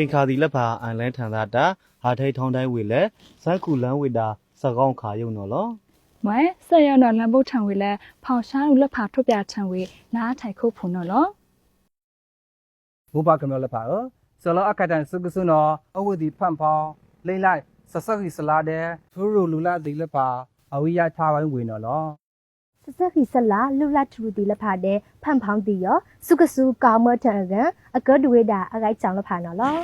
ခိန်ခါဒီလက်ဖာအန်လန်းထန်သာတာဟာထိတ်ထောင်းတိုင်းဝေလဲဇက်ကူလန်းဝေတာစကောင်းခါယုံနော်လောမွဲဆက်ရတော့လမ်းဘုတ်ထံဝေလဲဖောင်ရှားလူလက်ဖာထုတ်ပြထံဝေလာထိုင်ခုတ်ဖုန်နော်လောဘူပါကမလဖာဆလအခတန်စုကဆုနောအဝဒီဖန်ဖောင်းလိမ့်လိုက်ဆဆခိစလာတဲ့သူရူလူလာဒီလဖာအဝိယထားပိုင်းဝင်နော်လော စစခိဆလာလူလာထူတီလဖာတဲ့ဖန်ဖောင်းတီရောစုကစုကောင်းမထန်ကန်အကဒဝေတာအကိုက်ချောင်းလဖာနော်လော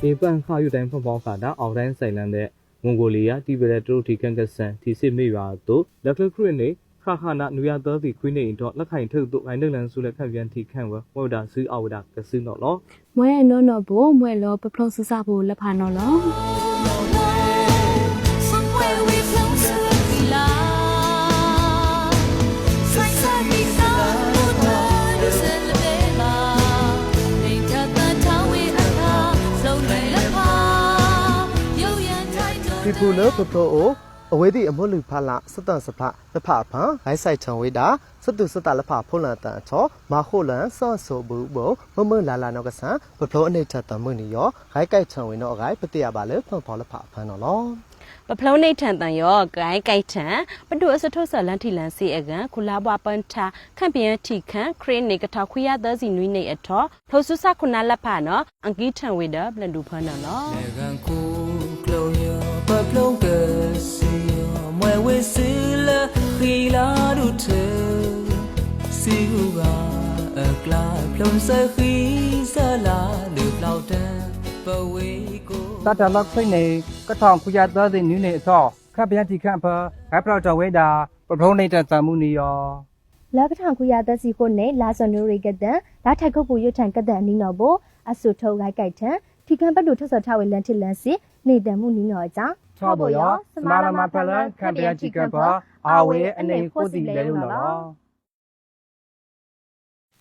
ပေပန်ခါယူတိုင်းဖောက်ဖောက်ခါတာအောက်တိုင်းဆိုင်လန်တဲ့မွန်ဂိုလီးယားတီဘရက်တိုတီကန်ကဆန်တီစစ်မေရွာတို့လက်ဖလခရစ်နေ ခါခနာနူယာသောတီခွေးနေတော့လက်ခိုင်ထုတ်တို့အိုင်နလန်ဆူလက်ခန့်ပြန်တီခန့်ဝဝဒဆူအဝဒကဆူနော်လောမွဲနော်နော်ဘိုမွဲလောပပလုံးစစဘိုလက်ဖာနော်လော Somewhere we close to the line. Sai sai đi xa, một nơi đi sẽ là bề mà. Mình thật ta thao we ăn ha, lâu ngày lắm ha. Yêu yên thay đổi ဒီပူနပပအို အဝေးဒီအမွလူဖလာစတန်စဖလဖဖန်ဟိုင်းဆိုင်ချံဝေတာစတုစတလဖဖုန်လန်တန်ချောမခိုလန်ဆော့ဆိုဘူးဘောမမလာလာနောက်ကဆန်ပပလိုအနေထတမွနီယောဟိုင်းကိုက်ချံဝေနောအဂိုင်းပတိယပါလေဖန်ဖောလဖဖန်နော်လောပပလုံးနေထန်တန်ရောဂိုင်းကိုက်ထန်ပဒုအစထုဆလန်ထီလန်စီအကန်ခူလာဘွားပန်တာခန့်ပြန်ထီခန့်ခရင်းနေကထောက်ခွေရသစီနွိနေအထောထိုဆုစခုနာလက်ဖာနော်အန်ကီထန်ဝေဒဘလန်ဒူဖန်နော်လော Legan ku kloyo pa plong ke si mwe we si la khila du the si gu ga a kla plong sa khi sa la lu plau ta pa we ko တတလောက်ဖိနေကထောင်ခုရသောတဲ့နူးနေအသောခပ်ပြန်တီခန့်ဖဂိုက်ပလောက်တော်ဝေတာပပလုံးနေတဲ့တမှုနီယောလာကထံကူရသက်စီခုနဲ့လာစနူရိကဒန်လာထိုက်ခုတ်ပူရွတ်ထန်ကဒန်နီနော်ဘအဆုထုတ်ဂိုက်ကိုက်ထန်ထီခံပတ်တူထဆထဝေလန်ချစ်လန်စီနေတမှုနီနော်ကြောင့် ချောဘောယောစမာလမဖလန်ခပ်ပြန်တီခန့်ဖအာဝေအနေကိုစီလဲလို့နော်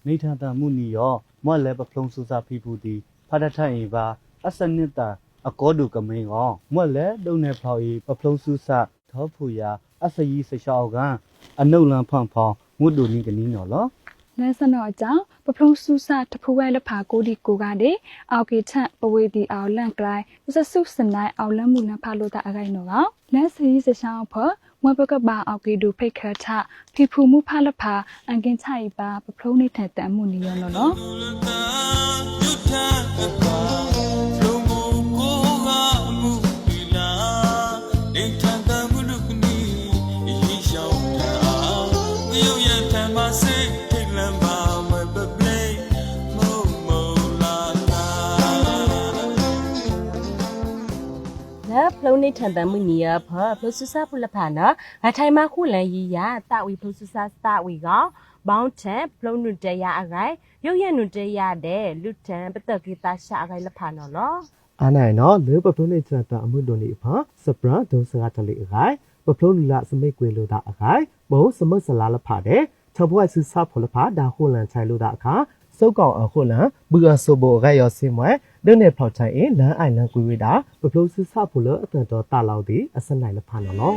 နေထန်တမှုနီယောမွက်လဲပဖလုံးစူစာဖီပူတီဖတ်တထိုင်ဤပါအစနစ်တာအကောဒုကမင်းကောမွက်လဲဒုံနေဖောက်ဤပဖလုံးစူစာထောဖူယာအစယီစရှောက်ကန်အနုလန်ဖန်ဖောင်းငွတ်တူနီကနီနော်လော လဲစနော်အကြောင်းပပလုံးဆူဆတဖူဝဲလက်ဖာကိုဒီကိုကတဲ့အောက်ကေချန့်ပဝေဒီအောင်လန့်ကလိုက်စဆုစနိုင်အောင်လန့်မှုလန့်ဖာလို့တာအကိုင်နော်ကောလက်စီစရှောင်းဖမွဲပကပါအောက်ကေဒူဖိတ်ခတ်ထဖီဖူမှုဖာလက်ဖာအန်ကင်ချိုင်ပါပပလုံးနေထက်တန်မှုနီရောနော်နော် လက်ဖလုံးနေထန်တန်မှုနီယဖဖလုဆုစဖုလက်ဖာနော်အထိုင်မခုလန်ရီယာတဝီဖလုဆုစစတဝီကဘောင်းထန်ဖလုံးနုတရအကိုင်ရုပ်ရနုတရတဲ့လူထန်ပတကိတာရှာအကိုင်လက်ဖာနော်လောအာနိုင်နော်လေပပလိုနေချတာအမှုဒိုနေဖစပရာဒုစကတလေအဂိုင်းပပလိုလူလာစမိတ်ကွေလိုတာအဂိုင်းဘောစမဆလာလဖတဲ့ချဘွိုက်ဆူဆာဖလဖဒါခိုလန်ချိုင်လိုတာအခါ စုတ်ကောင်အခုလန်ဘူအဆိုဘောဂရရစင်မွဲဒုနေဖောက်ချိုင်အလန်အိုင်လန်ကွေဝေတာပပလိုဆူဆာဖလအတန်တော်တာလောက်ဒီအစနိုင်လဖနော်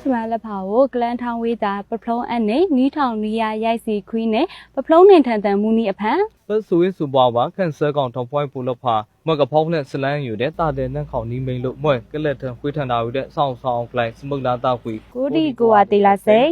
လောမဘကမလက်ဖာကိုကလန်ထောင်ဝေးတာပဖလုံးအနဲ့နီးထောင်နီးရရိုက်စီခွီးနဲ့ပဖလုံးနေထန်တန်မူနီအဖန်ပဆူဝင်းစူပွားပါခန့်ဆဲကောင်ထောင်ပွိုင်းပူလဖာမွက်ကဖောင်းနဲ့စလန်းယူတဲ့တာတဲ့နှက်ခေါင်နီးမိန်လို့မွက်ကလက်ထံခွေးထန်တာယူတဲ့ဆောင်းဆောင်းကလိုက်စမုတ်လာတာခွေကိုဒီကိုဝတေလာစိန်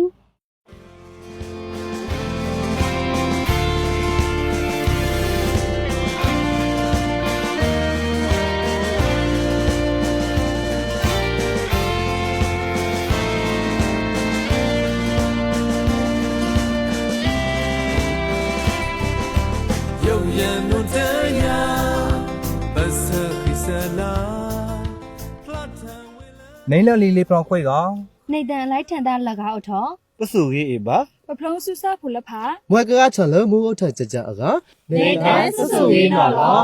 နေလလီလေးပလောင်ခွေကောနေတန်လိုက်ထန်တာလကောက်ထောပစုရေးဤပါပဖလုံးဆူဆဖူလက်ဖာမွဲကကချလမူအထကြကြအက နေတန်ဆူဆူရေးနော်လော